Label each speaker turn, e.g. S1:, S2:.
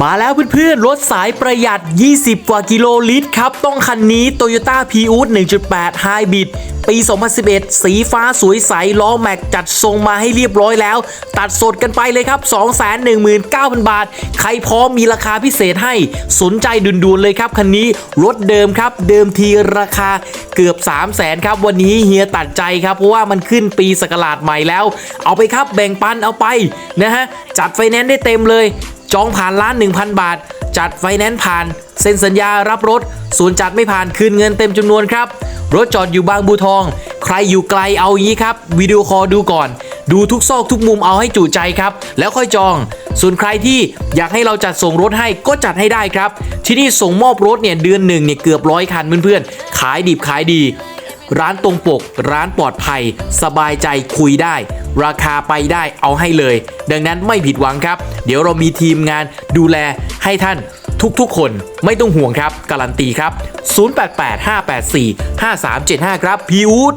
S1: มาแล้วเพื่อนๆ รถสายประหยัด 20 กว่ากิโลลิตรครับ ต้องคันนี้ Toyota p r i u s 1.8 Hybrid ปี 2011 สีฟ้าสวยใส ล้อแม็กจัดทรงมาให้เรียบร้อยแล้ว ตัดสดกันไปเลยครับ 219,000 บาท ใครพร้อมมีราคาพิเศษให้ สนใจดุนๆเลยครับ คันนี้ รถเดิมครับ เดิมทีราคาเกือบ 300,000ครับ วันนี้เฮียตัดใจครับ เพราะว่ามันขึ้นปีสกราดใหม่แล้ว เอาไปครับ แบ่งปันเอาไปนะฮะ จัดไฟแนนซ์ได้เต็มเลย จองผ่านร้าน 1,000 บาท จัดไฟแนนซ์ผ่าน เซ็นสัญญารับรถส่วนจัดไม่ผ่านคืนเงินเต็มจำนวนครับ รถจอดอยู่บางบูทอง ใครอยู่ไกลเอายี้ครับวิดีโอคอลดูก่อน ดูทุกซอกทุกมุมเอาให้จุใจครับ แล้วค่อยจอง ส่วนใครที่อยากให้เราจัดส่งรถให้ก็จัดให้ได้ครับ ที่นี่ส่งมอบรถเนี่ยเดือนหนึ่งเนี่ยเกือบร้อยคันเพื่อนๆขายดิบขายดี ร้านตรงปก ร้านปลอดภัย สบายใจคุยได้ ราคาไปได้เอาให้เลย ดังนั้นไม่ผิดหวังครับ เดี๋ยวเรามีทีมงานดูแลให้ท่านทุกๆ คนไม่ต้องห่วงครับ การันตีครับ 0885845375 ครับพีอูด